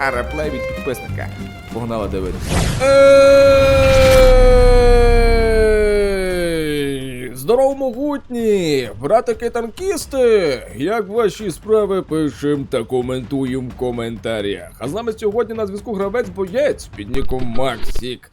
а реплей від підписника. Погнали дивитися. Здорово, могутні! Братики танкісти! Як ваші справи пишем та коментуємо в коментарях. А з нами сьогодні на зв'язку гравець боєць під ніком Максік.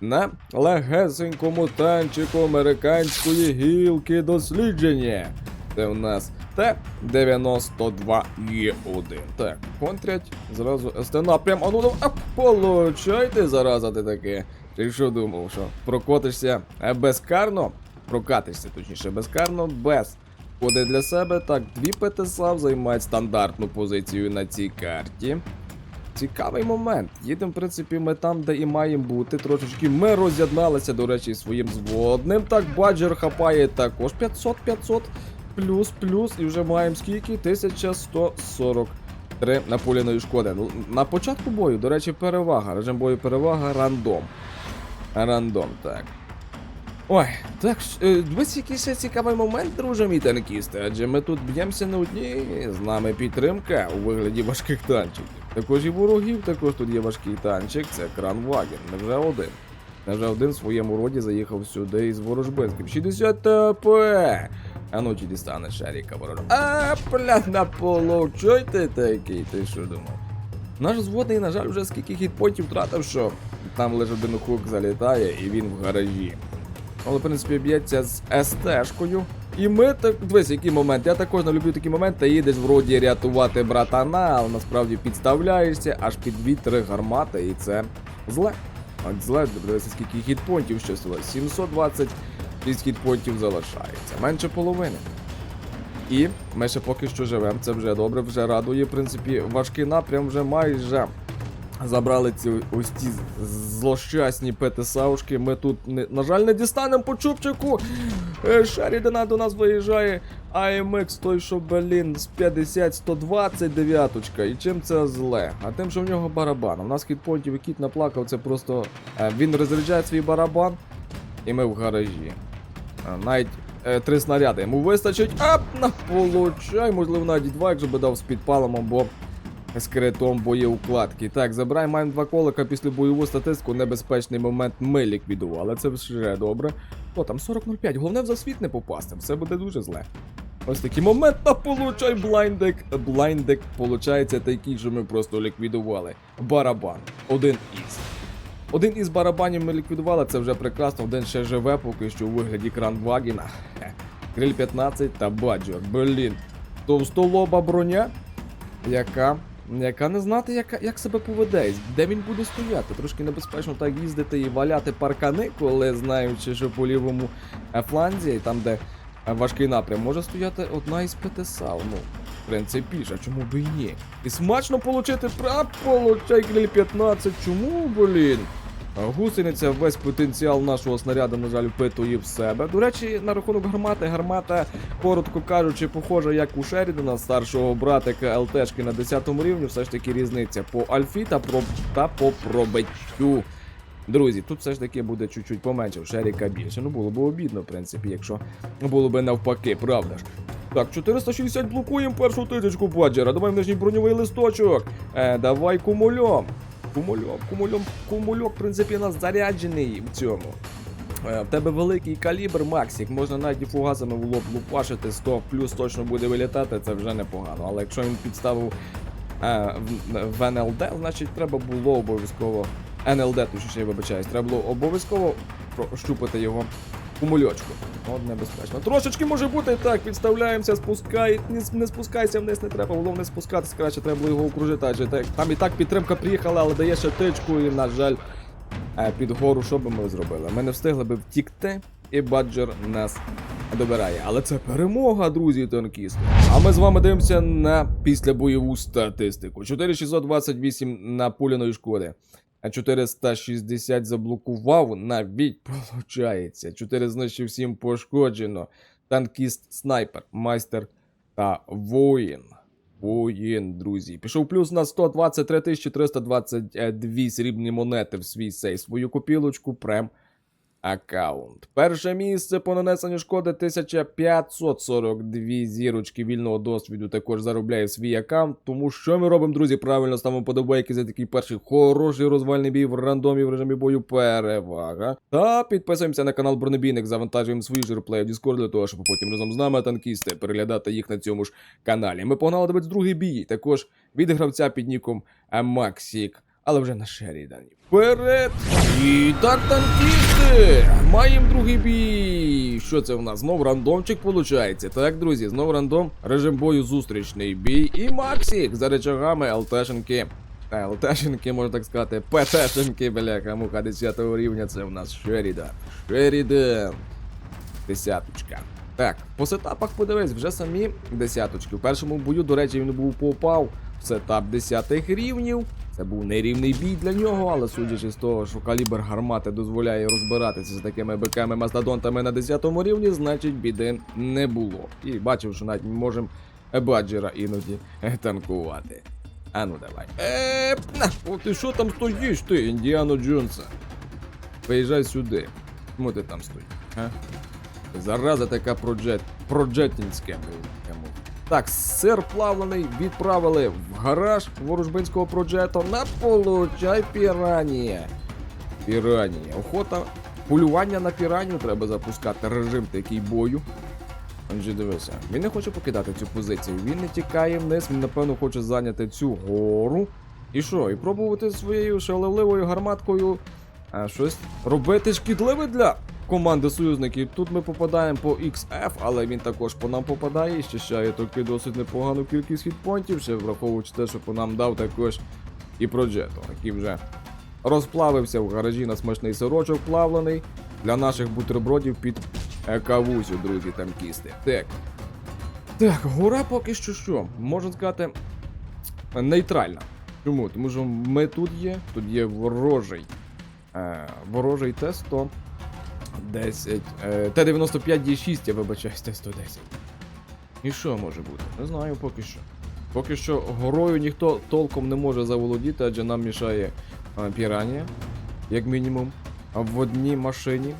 На легесенькому танчику американської гілки дослідження. Це у нас Т-92Е1. Так, контрять зразу СТ напрям. А ну ну, а получайте зараза ти таке. Ти що думав, що прокотишся е, безкарно? Прокатишся, точніше, безкарно, без. Ходи для себе. Так, дві ПТСАВ займають стандартну позицію на цій карті. Цікавий момент. Їдемо, в принципі, ми там, де і маємо бути. Трошечки ми роз'єдналися, до речі, своїм зводним. Так, баджер хапає також 500-500 плюс, плюс, і вже маємо скільки? 1143 напуляної шкоди. Ну, на початку бою, до речі, перевага. Режим бою перевага рандом. Рандом, так. Ой, так, ж, е, дивись, який цікавий момент, друже мій танкісти, адже ми тут б'ємося не одні, з нами підтримка у вигляді важких танчиків. Також і ворогів, також тут є важкий танчик, це кран Ваген, невже один. Невже один в своєму роді заїхав сюди із ворожбинським. 60 ТП! А ну чи дістане шаріка ворожа. А, бля, получайте такий, ти що думав? Наш зводний, на жаль, вже скільки хітпотів втратив, що там лише один хук залітає і він в гаражі. Але, в принципі, б'ється з СТ-шкою. І ми так. Дивись, який момент. Я також не люблю такі моменти. Їдеш вроді рятувати братана, але насправді підставляєшся аж під дві-три гармати, і це зле. От зле, дивися, скільки хітпонтів щасило. 720 хітпонтів залишається. Менше половини. І ми ще поки що живемо, це вже добре, вже радує. В принципі, важкий напрям вже майже забрали ці ось ці злощасні ПТСАушки. Ми тут, не, на жаль, не дістанемо по чубчику. Е, Шерідана до нас виїжджає AMX, той, що, блін, з 50-120 дев'яточка. І чим це зле? А тим, що в нього барабан. У нас хітпонтів і кіт наплакав, це просто. е, він розряджає свій барабан, і ми в гаражі. Навіть е, три снаряди йому вистачить. Ап, на получай, можливо, навіть два, якщо би дав з підпалом або з критом боєукладки. Так, забираємо, маємо два колика після бойову статистику. Небезпечний момент ми ліквідували. Це вже добре. О, там 40.05. Головне в засвіт не попасти, все буде дуже зле. Ось такий момент, та получай блайндек. Блайндек, получається такий, що ми просто ліквідували. Барабан. Один із. Один із барабанів ми ліквідували, це вже прекрасно. Один ще живе, поки що у вигляді кранвагіна. Хе. Гриль 15 та баджер. Блін. Товстолоба броня, яка. Яка не знати, яка, як себе поведе, де він буде стояти. Трошки небезпечно так їздити і валяти паркани, коли знаючи, що по лівому е, фланзі, там де е, важкий напрям, може стояти одна із ПТСАУ. Ну, в принципі, ж, а чому би і ні? І смачно получити прап, получай гриль 15. Чому, блін? Гусениця весь потенціал нашого снаряду, на жаль, впитує в себе. До речі, на рахунок гармати, гармата, коротко кажучи, похожа як у Шерідана, старшого братика ЛТшки на 10 рівні, все ж таки різниця по альфі та, про... та по пробиттю. Друзі, тут все ж таки буде чуть-чуть поменше, в Шеріка більше. Ну було б обідно, в принципі, якщо було б навпаки, правда ж. Так, 460 блокуємо першу тисячку баджера. Давай в нижній броньовий листочок. Е, давай кумульом. Кумульом, кумульом, кумульок, в принципі, у нас заряджений в цьому. Е, В тебе великий калібр, Максик, можна навіть і фугасами в лоб лупашити, 100 плюс точно буде вилітати, це вже непогано. Але якщо він підставив е, в, НЛД, значить треба було обов'язково. НЛД, точніше, вибачаюсь, треба було обов'язково прощупати його кумульочку. От небезпечно. Трошечки може бути так, підставляємося, спускай, не, не спускайся вниз, не треба, головне спускатися, краще треба було його окружити, адже так, там і так підтримка приїхала, але дає ще тичку, і, на жаль, е, під гору, що би ми зробили? Ми не встигли би втікти, і баджер нас добирає. Але це перемога, друзі танкісти. А ми з вами дивимося на післябойову статистику. 4628 напуляної шкоди. А 460 заблокував, навіть получається. 4 знищив 7 пошкоджено. Танкіст, снайпер, майстер та воїн. Воїн, друзі. Пішов плюс на 123 322 срібні монети в свій сейф. Свою копілочку прем аккаунт. Перше місце по нанесенню шкоди 1542 зірочки вільного досвіду також заробляє свій аккаунт. Тому що ми робимо, друзі, правильно ставимо подобайки за такий перший хороший розвальний бій в рандомі в режимі бою перевага. Та підписуємося на канал Бронебійник, завантажуємо свої жирплеї в Discord для того, щоб потім разом з нами танкісти переглядати їх на цьому ж каналі. Ми погнали дивитися другий бій, також від гравця під ніком Максік, але вже на Шерідані. Вперед! І так, танкісти! Маємо другий бій. Що це в нас? Знов рандомчик виходить. Так, друзі, знов рандом, режим бою зустрічний бій. І Максік за речагами ЛТшенки. Е, ЛТшенки, можна так сказати, ПТшенки, бляха, муха 10 рівня. Це в нас Шерідан. Шерідан. Десяточка. Так, по сетапах подивись, вже самі десяточки. В першому бою, до речі, він був попав в сетап 10 рівнів. Це був нерівний бій для нього, але судячи з того, що калібр гармати дозволяє розбиратися з такими биками мастодонтами на 10 рівні, значить біди не було. І бачив, що навіть ми можемо баджера іноді е, танкувати. А ну давай. Е, о, ти що там стоїш ти, Індіано Джонса? Приїжджай сюди. Чому ти там стоїш? Зараза така проджет, проджетінська. Так, сир плавлений відправили в гараж ворожбинського проджету на получай піранія. Піранія. Охота. Полювання на піранію треба запускати режим такий бою. Отже, дивися, він не хоче покидати цю позицію. Він не тікає вниз, він напевно хоче зайняти цю гору. І що? І пробувати своєю шалевливою гарматкою щось робити шкідливе для команди союзників. Тут ми попадаємо по XF, але він також по нам попадає і щищає таки досить непогану кількість хітпонтів, ще враховуючи те, що по нам дав також і Проджето, який вже розплавився в гаражі на смачний сирочок плавлений для наших бутербродів під кавусю, друзі, танкісти. Так. Так, гора поки що що, можна сказати, нейтральна. Чому? Тому що ми тут є, тут є ворожий. Е, ворожий Т-100. 10. Е, Т-95 Д6, я вибачаюсь, Т-110. І що може бути? Не знаю поки що. Поки що горою ніхто толком не може заволодіти, адже нам мішає е, піранія, як мінімум. А в одній машині.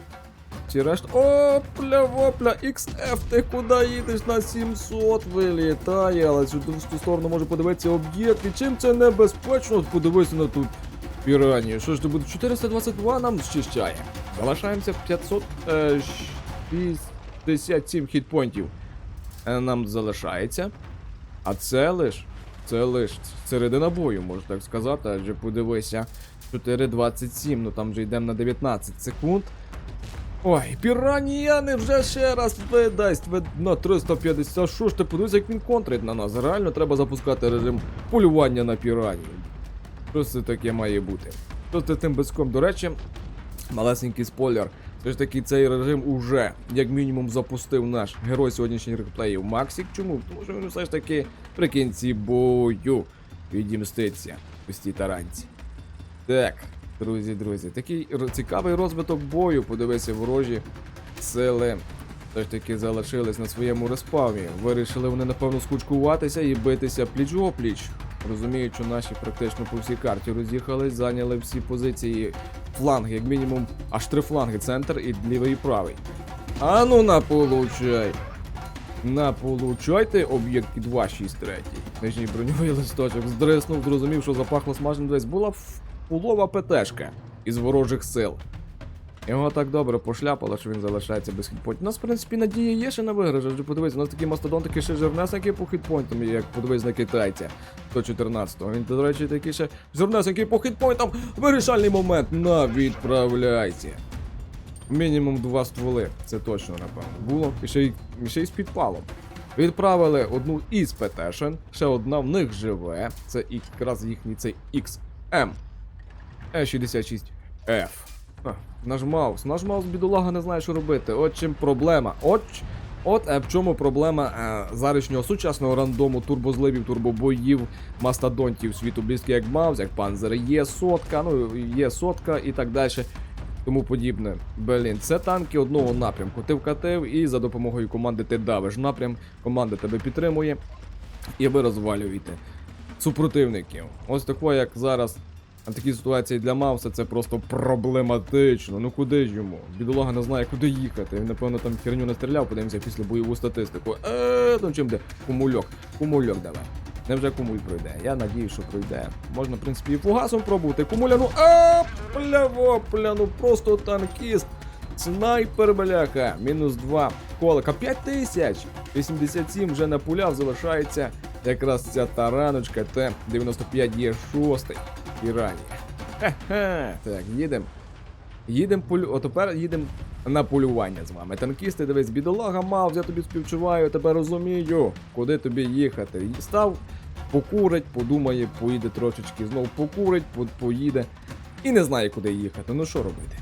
Ці решта. Опля, вопля, XF, ти куди їдеш на 700 вилітає, але сюди в сторону може подивитися об'єкт. І чим це небезпечно? Подивися на ту піранію. Що ж ти буде? 422 нам зчищає. Залишаємося е, 567 хітпонтів. Е, Нам залишається. А це лиш. Це лиш середина бою, можна так сказати, адже подивися. 4.27, ну там вже йдемо на 19 секунд. Ой, піранія невже ще раз видасть ви- на 350. Що ж ти подивися, як він контрить на нас. Реально треба запускати режим полювання на піранію. Це таке має бути? Це тим безком? До речі, малесенький спойлер. Все ж таки цей режим уже, як мінімум, запустив наш герой сьогоднішніх реплеїв Максик. Чому? Тому що він все ж таки при кінці бою відімститься у цій таранці. Так, друзі, друзі, такий цікавий розвиток бою. Подивися, ворожі сили. Все ж таки залишились на своєму респавні. Вирішили вони, напевно, скучкуватися і битися пліч-опліч. Розуміють, що наші практично по всій карті роз'їхались, зайняли всі позиції фланги, як мінімум аж три фланги, центр і лівий і правий. А ну на получай! На получайте об'єкт під 263. Нижній броньовий листочок здриснув, зрозумів, що запахло смаженим десь. Була полова ПТшка із ворожих сил. Його так добре пошляпало, що він залишається без хітпонтів. У нас, в принципі, надія є ще на виграш, адже подивись, у нас такі мастодонтики ще жирнесенькі по хітпойнтам, як подивись на китайця 114-го. Він, до речі, такий ще жирнесенький по хітпойнтам. Вирішальний момент. На відправляйся. Мінімум два стволи, це точно, напевно, було. І ще й, ще й з підпалом. Відправили одну із ПТшен, ще одна в них живе. Це якраз їхній цей XM. Е66F. Наш маус. Наш маус бідолага не знає, що робити. От чим проблема. От, от е, в чому проблема е, зарішнього сучасного рандому турбозливів, турбобоїв, мастодонтів світу близьких як Маус, як Панзер, є сотка, ну є сотка і так далі. Тому подібне. Блін, це танки одного напрямку. Ти вкатив і за допомогою команди ти давиш напрям, команда тебе підтримує, і ви розвалюєте супротивників. Ось такого, як зараз А такі ситуації для Мауса це просто проблематично. Ну куди ж йому? Бідолага не знає, куди їхати. Він, напевно, там херню не стріляв, подивимося після бойову статистику. Е, ну чим де? Кумульок. Кумульок давай. Невже кумуль пройде? Я надію, що пройде. Можна, в принципі, і фугасом пробувати. Кумуля, ну а, пляво, пля, ну просто танкіст. Снайпер, бляха. Мінус 2 колика. 5 тисяч. 87 вже на напуляв, залишається якраз ця тараночка Т-95 є шостий. Ірані. Хе-хе. Так, їдемо. Їдемо полю. О, тепер їдемо на полювання з вами. Танкісти, дивись, бідолага мав, я тобі співчуваю, тебе розумію. Куди тобі їхати? Став, покурить, подумає, поїде трошечки, знов покурить, поїде. І не знає, куди їхати. Ну що робити?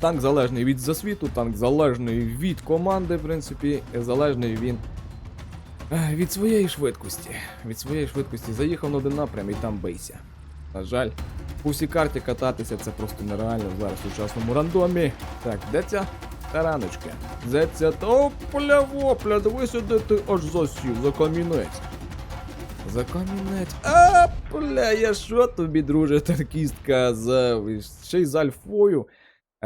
Танк залежний від засвіту, танк залежний від команди, в принципі, залежний він від своєї швидкості. Від своєї швидкості заїхав на один напрям і там бийся. На жаль, по всій карті кататися це просто нереально зараз у сучасному рандомі. Так, де ця тараночка? Де ця топля вопля, дивись сюди ти аж засів, за камінець. За камінець. А, бля, я що тобі, друже, танкіст казав? І Ще й з альфою.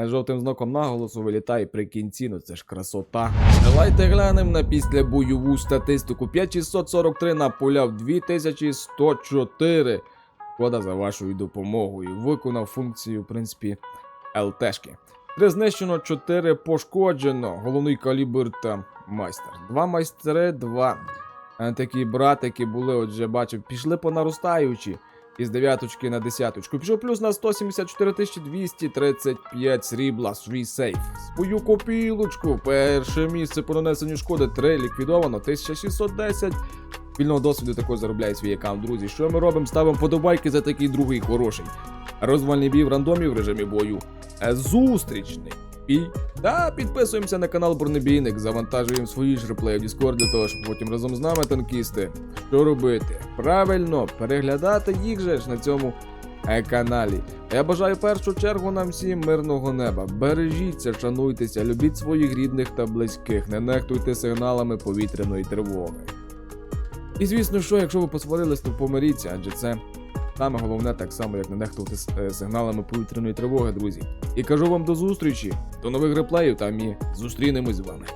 Жовтим знаком наголосу вилітає при кінці, ну це ж красота. Давайте глянемо на післябойову статистику. 5643 напуляв 2104. Шкода за вашою допомогою. Виконав функцію, в принципі, ЛТшки. Три знищено, 4 пошкоджено. Головний калібр та майстер. Два майстери, два е, такі братики були, отже, бачив, пішли по наростаючі. Із дев'яточки на десяточку. Пішов плюс на 174 235 срібла, свій сейф. Свою копілочку. Перше місце по нанесенню шкоди 3 ліквідовано, 1610. Вільного досвіду також заробляє свій аккаунт, друзі. Що ми робимо? Ставимо подобайки за такий другий хороший. Розвальний бій в рандомі в режимі бою. Е, Зустрічний бій. Та підписуємося на канал Бронебійник, завантажуємо свої ж реплеї в Discord для того, щоб потім разом з нами танкісти. Що робити? Правильно, переглядати їх же ж на цьому каналі. Я бажаю в першу чергу нам всім мирного неба. Бережіться, шануйтеся, любіть своїх рідних та близьких, не нехтуйте сигналами повітряної тривоги. І звісно, що якщо ви посварились, то помиріться, адже це саме головне, так само як не нехтувати е, сигналами повітряної тривоги, друзі. І кажу вам до зустрічі, до нових реплеїв там і зустрінемось з вами.